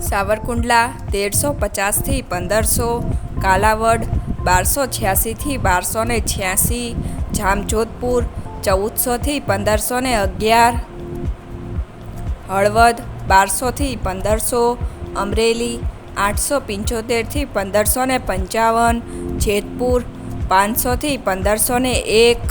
સાવરકુંડલા તેરસો પચાસથી પંદરસો, કાલાવડ બારસો છ્યાસીથી બારસો ને છ્યાસી, જામજોધપુર ચૌદસોથી પંદરસો ને અગિયાર, હળવદ બારસોથી પંદરસો, અમરેલી આઠસો પંચોતેરથી પંદરસો ને પંચાવન, જેતપુર પાંચસોથી પંદરસો ને એક,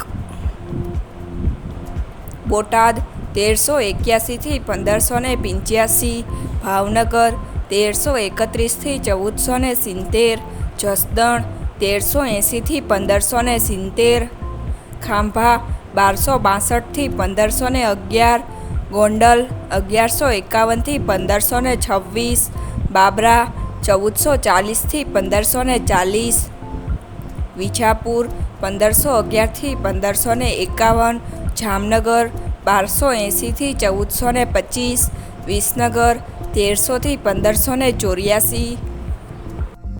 બોટાદ તેરસો એક્યાસીથી પંદરસો ને પંચ્યાસી, ભાવનગર તેરસો એકત્રીસથી ચૌદસો ને સિત્તેર, જસદણ તેરસો એંસીથી પંદરસો ને સિત્તેર, ખાંભા બારસો બાસઠથી પંદરસો ને અગિયાર, ગોંડલ અગિયારસો એકાવનથી પંદરસો ને છવ્વીસ, બાબરા ચૌદસો ચાલીસથી પંદરસો ને ચાલીસ, વિજાપુર પંદરસો અગિયારથી પંદરસો ને એકાવન, જામનગર બારસો એંસીથી ચૌદસો ને પચીસ વિસનગર તેરસોથી પંદરસો ને ચોર્યાસી